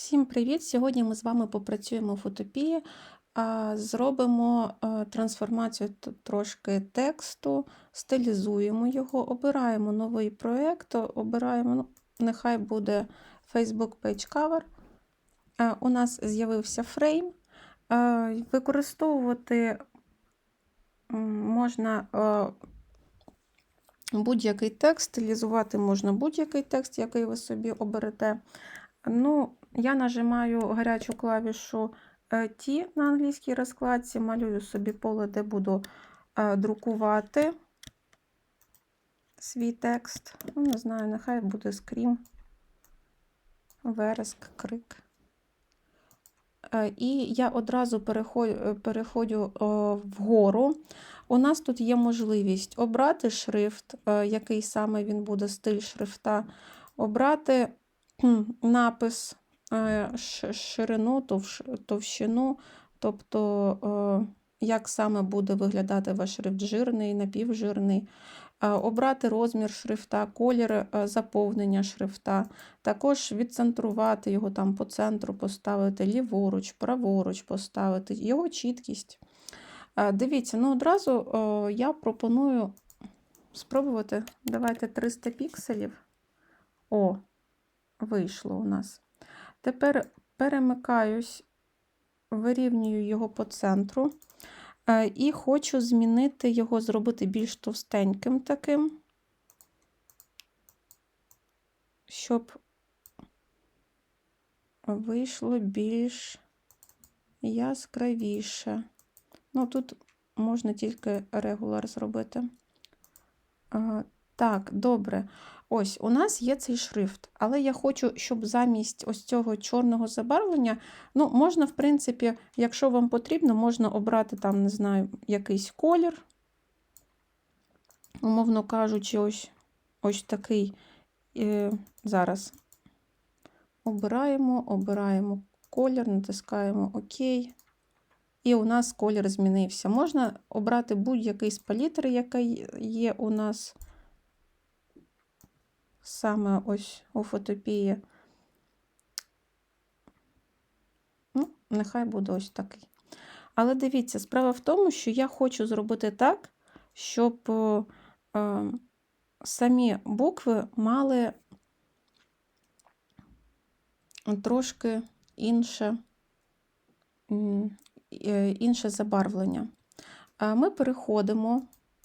Всім привіт! Сьогодні ми з вами попрацюємо в Фотопії, зробимо е, трансформацію трошки тексту, стилізуємо його, обираємо новий проєкт, обираємо, ну, нехай буде Facebook Page Cover. Е, У нас з'явився фрейм. Е, Використовувати можна будь-який текст, стилізувати можна будь-який текст, який ви собі оберете. Ну, я нажимаю гарячу клавішу е, T на англійській розкладці, малюю собі поле, де буду е, друкувати свій текст. Ну, не знаю, нехай буде скрім, вереск, крик. Е, І я одразу переходжу, е, вгору. У нас тут є можливість обрати шрифт, е, який саме він буде стиль шрифта, обрати напис, е, ширину, товщину, тобто е, як саме буде виглядати ваш шрифт жирний, напівжирний. Е, Обрати розмір шрифта, колір заповнення шрифта, також відцентрувати його там по центру, поставити ліворуч, праворуч поставити, його чіткість. Дивіться, ну одразу я пропоную спробувати. Давайте 300 пікселів. О, вийшло у нас. Тепер перемикаюсь, вирівнюю його по центру. е, І хочу змінити його, зробити більш товстеньким таким, щоб вийшло більш яскравіше. Ну, тут можна тільки регуляр зробити. А, Так, добре. Ось у нас є цей шрифт, але я хочу, щоб замість ось цього чорного забарвлення, ну, можна, в принципі, якщо вам потрібно, можна обрати там, не знаю, якийсь колір. Умовно кажучи, ось, ось такий. Е, зараз обираємо, обираємо колір, натискаємо ОК. І у нас колір змінився. Можна обрати будь-який з палітри, яка є у нас саме ось у фотопії. Ну, нехай буде ось такий. Але дивіться, справа в тому, що я хочу зробити так, щоб е, е, самі букви мали трошки інше, е, інше забарвлення. Ми переходимо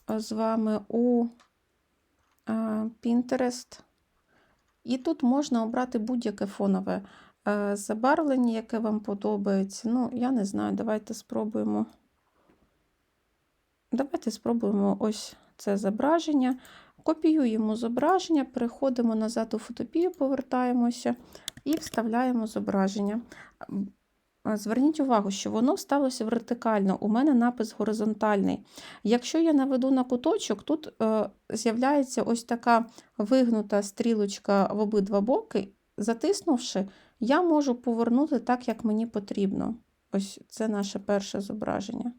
з вами у е, Pinterest, і тут можна обрати будь-яке фонове е, забарвлення, яке вам подобається. Ну, я не знаю, давайте спробуємо. Давайте спробуємо ось це зображення. Копіюємо зображення, переходимо назад у фотопію, повертаємося і вставляємо зображення. Зверніть увагу, що воно вставилося вертикально, у мене напис горизонтальний. Якщо я наведу на куточок, тут е, з'являється ось така вигнута стрілочка в обидва боки. Затиснувши, я можу повернути так, як мені потрібно. Ось це наше перше зображення.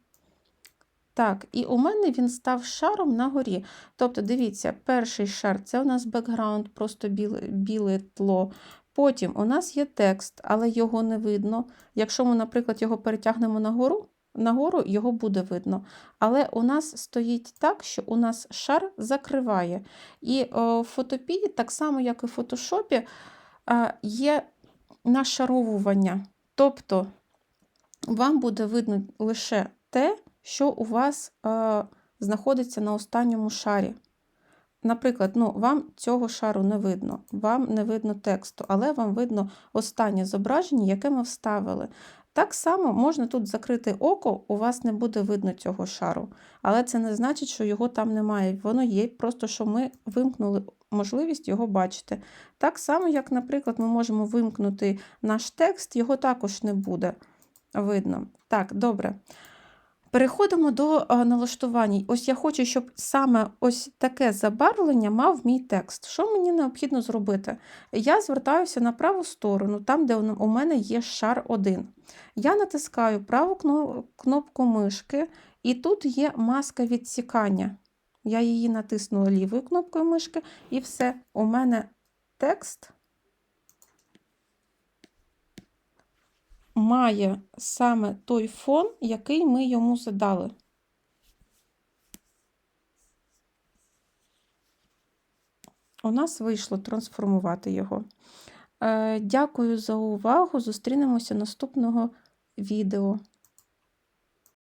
Так, і у мене він став шаром на горі. Тобто, дивіться, перший шар це у нас бекграунд, просто біле, біле тло. Потім у нас є текст, але його не видно. Якщо ми, наприклад, його перетягнемо нагору, нагору його буде видно. Але у нас стоїть так, що у нас шар закриває. І о, в фотопії, так само, як і в фотошопі, е, є нашаровування. Тобто вам буде видно лише те, що у вас е, знаходиться на останньому шарі. Наприклад, ну, вам цього шару не видно, вам не видно тексту, але вам видно останнє зображення, яке ми вставили. Так само можна тут закрити око, у вас не буде видно цього шару. Але це не значить, що його там немає. Воно є, просто що ми вимкнули можливість його бачити. Так само, як, наприклад, ми можемо вимкнути наш текст, його також не буде видно. Так, добре. Переходимо до а, налаштувань. Ось я хочу, щоб саме ось таке забарвлення мав мій текст. Що мені необхідно зробити? Я звертаюся на праву сторону, там, де у мене є шар 1. Я натискаю праву кнопку мишки, і тут є маска відсікання. Я її натиснула лівою кнопкою мишки, і все. У мене текст має саме той фон, який ми йому задали. У нас вийшло трансформувати його. Е, Дякую за увагу. Зустрінемося наступного відео.